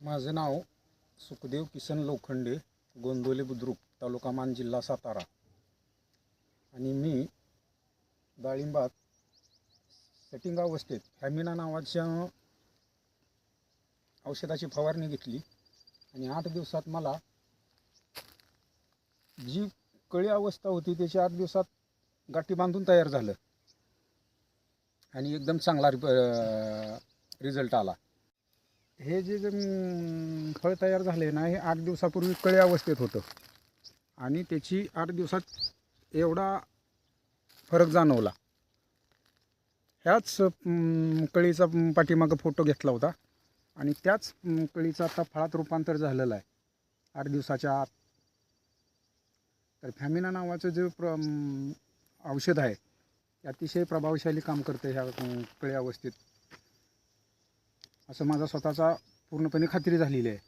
माझं नाव सुखदेव किसन लोखंडे गोंदवले बुद्रुक तालुका मान जिल्हा सातारा. आणि मी डाळिंबात सेटिंग अवस्थेत हॅमिना नावाच्या औषधाची फवारणी घेतली. आणि आठ दिवसात मला जी कळी अवस्था होती त्याची आठ दिवसात गाठी बांधून तयार झालं. आणि एकदम चांगला रिझल्ट आला. हे जे जे, फळ तयार झाले ना हे आठ दिवसापूर्वी कळी अवस्थेत होतं. आणि त्याची आठ दिवसात एवढा फरक जाणवला. ह्याच कळीचा पाठीमागं फोटो घेतला होता. आणि त्याच कळीचं आता फळात रूपांतर झालेलं आहे. आठ दिवसाच्या आत. तर फॅमिना नावाचं जे प्र औषध आहे ते अतिशय प्रभावशाली काम करतं ह्या कळी अवस्थेत. असं माझा स्वतःचा पूर्णपणे खात्री झालेली आहे.